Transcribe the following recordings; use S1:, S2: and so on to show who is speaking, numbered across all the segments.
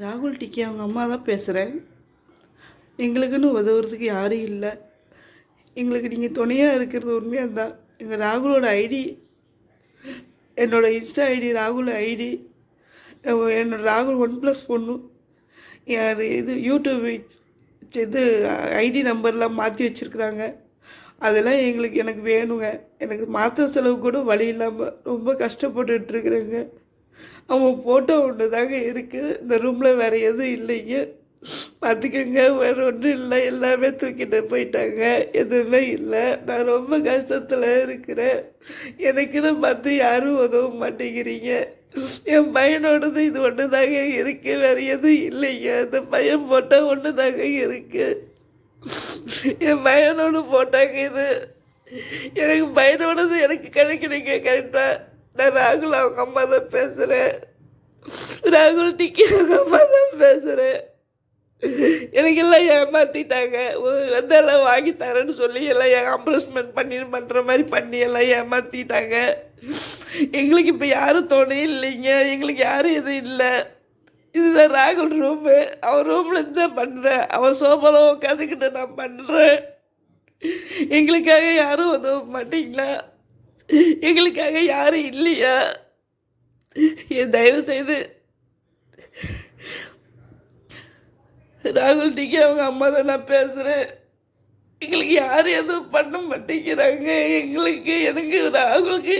S1: ராகுல் டிக்கி அவங்க அம்மா தான் பேசுகிறேன் எங்களுக்குன்னு உதவுறதுக்கு யாரும் இல்லை. எங்களுக்கு நீங்கள் துணையாக இருக்கிறது உண்மையாக தான் எங்கள் ராகுலோட ஐடி என்னோடய இன்ஸ்டா ஐடி ராகுல் ஐடி என்னோடய ராகுல் ஒன் ப்ளஸ் பொண்ணு. யார் இது யூடியூப் இது ஐடி நம்பர்லாம் மாற்றி வச்சுருக்குறாங்க. அதெல்லாம் எங்களுக்கு எனக்கு வேணுங்க. எனக்கு மாத்திரை செலவு கூட வழி இல்லாமல் ரொம்ப கஷ்டப்பட்டுட்டு இருக்கிறேங்க. அவன் ஃபோட்டோ ஒன்று தாங்க இருக்குது இந்த ரூமில் வேறு எதுவும் இல்லைங்க. பார்த்துக்கோங்க வேறு ஒன்றும் இல்லை. எல்லாமே தூக்கிட்டு போயிட்டாங்க. எதுவுமே இல்லை. நான் ரொம்ப கஷ்டத்தில் இருக்கிறேன். எனக்குன்னு பார்த்து யாரும் உதவ மாட்டேங்கிறீங்க. என் பையனோடது இது ஒன்று தாங்க இருக்குது வேறு எதுவும் இல்லைங்க. இந்த பையன் ஃபோட்டோ ஒன்று தாங்க இருக்குது என் பையனோட போட்டாங்க இது. எனக்கு பையனோடது எனக்கு கிடைக்கணுங்க கரெக்டாக நான் ராகுல் அவங்க அம்மா தான் பேசுகிறேன் ராகுல் டிக்கி அவங்க அம்மா தான் பேசுகிறேன் எனக்கு எல்லாம் ஏமாற்றிட்டாங்க வந்து எல்லாம் வாங்கி தரேன்னு சொல்லி எல்லாம் என் அம்ப்ரஸ்மெண்ட் பண்ணி பண்ணுற மாதிரி பண்ணி எல்லாம் ஏமாற்றிட்டாங்க எங்களுக்கு இப்போ யாரும் துணை இல்லைங்க. எங்களுக்கு யாரும் எதுவும் இல்லை. இதுதான் ராகுல் ரூமு அவன் ரூமில் இருந்து தான் பண்ணுறேன் அவன் சோபாவில் உட்காந்துக்கிட்டு நான் பண்ணுறேன் எங்களுக்காக யாரும் உதவ மாட்டீங்களா? எங்களுக்காக யாரும் இல்லையா? என் தயவு செய்து ராகுல் டிக்கி அவங்க அம்மா தான் நான் பேசுகிறேன் எங்களுக்கு யாரும் எதுவும் பண்ண மாட்டேங்கிறாங்க. எங்களுக்கு எனக்கு ராகுலுக்கு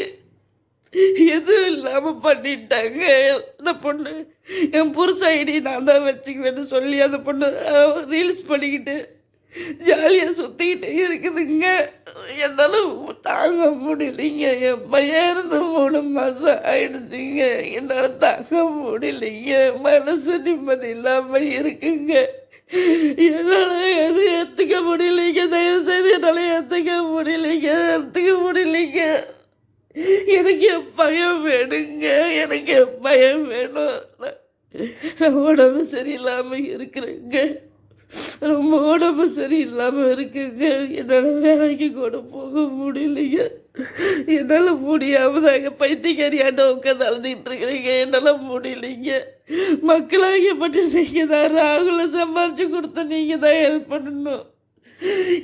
S1: எதுவும் இல்லாமல் பண்ணிட்டாங்க. அந்த பொண்ணு என் புருஷ ஐடி நான் தான் வச்சுக்குவேன்னு சொல்லி அந்த பொண்ணு ரீல்ஸ் பண்ணிக்கிட்டு ஜாலியாக சுற்றிக்கிட்டே இருக்குதுங்க. என்னால் தாங்க முடியலைங்க. என் பையன் இருந்து மூணு மாதம் ஆயிடுச்சுங்க. என்னால் தாங்க முடியலைங்க. மனசு நிம்மதி இல்லாமல் இருக்குங்க. என்னால் எதுவும் ஏற்றுக்க முடியலைங்க. தயவு செய்து என்னால் ஏற்றுக்க முடியலைங்க. ஏற்றுக்க முடியலைங்க. எனக்கு என் பயம் வேணுங்க. எனக்கு என் பயம் வேணும். நான் உடம்பு சரியில்லாமல் இருக்கிறேங்க. ரொம்ப உடம்பு சரியில்லாமல் இருக்குங்க. என்னால் வேலைக்கு கூட போக முடியலைங்க. என்னால் முடியாமல் தாங்க பைத்தியக்காரியாட்ட உட்காந்து அழுதுகிட்டு இருக்கிறீங்க. என்னால் முடியலைங்க. மக்களாகியப்பட்டு நீங்கள் தான். ராகுல சம்பாரிச்சு கொடுத்த நீங்கள் தான் ஹெல்ப் பண்ணணும்.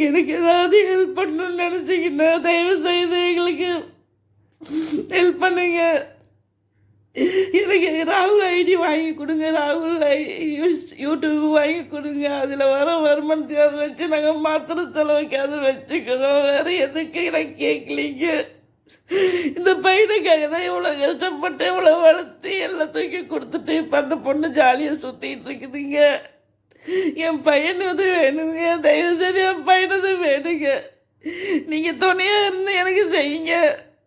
S1: எனக்கு ஏதாவது ஹெல்ப் பண்ணணும்னு நினச்சிங்கன்னா தயவு செய்து எங்களுக்கு ஹெல்ப் பண்ணுங்கள் எனக்கு ராகுல் ஐடி வாங்கி கொடுங்க ராகுல் யூடியூப் வாங்கி கொடுங்க. அதில் வர வருமானத்தை அதை வச்சு நாங்கள் மாத்திரை செலவுக்கு அதை வச்சுக்கிறோம். வேறு எதுக்கு எனக்கு கேட்கலீங்க இந்த பையனுக்காக தான் இவ்வளோ கஷ்டப்பட்டு இவ்வளோ வளர்த்து எல்லாம் தூக்கி கொடுத்துட்டு இப்போ அந்த பொண்ணு ஜாலியாக சுற்றிட்டு இருக்குதுங்க. என் பையனது வேணுங்க. தயவு செய்து என் பையனது வேணுங்க. நீங்கள் துணையாக இருந்து எனக்கு செய்யுங்க.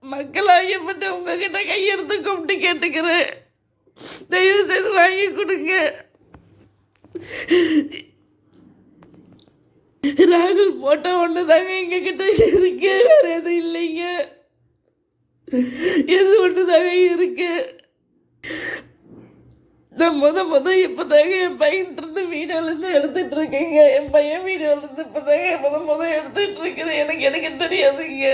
S1: மக்களாகியப்பட்ட உங்ககிட்ட கையெடுத்து கும்பிட்டு கேட்டுக்கிறேன். தயவு செய்து வாங்கி கொடுங்க. ராகுல் போட்டோ ஒன்று தாங்க எங்ககிட்ட இருக்கு. வேற எதுவும் இல்லைங்க. எது ஒன்று தாங்க இருக்கு. நான் முத முத இப்போ தாங்க என் பையன்ட்டு வீடியோலேருந்து எடுத்துட்டு இருக்கேங்க. என் பையன் வீடியோலேருந்து இப்போ தாங்க முத முத எடுத்துட்டு இருக்கிறேன். எனக்கு எனக்கு தெரியாதுங்க.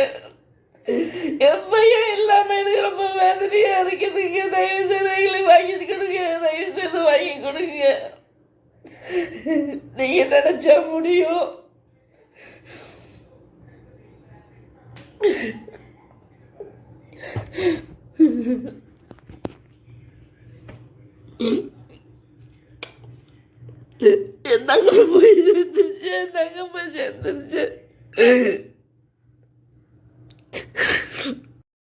S1: எப்பையும் இல்லாமல் எனக்கு ரொம்ப வேதனையா இருக்குதுங்க தயவு செய்து எங்களுக்கு வாங்கி கொடுங்க. தயவு செய்து வாங்கி கொடுங்க. நீங்க நினைச்சா முடியும். என் தங்கம்மா போய் சேர்ந்துருச்சு. என் தங்கம்மா சேர்ந்துருச்சு.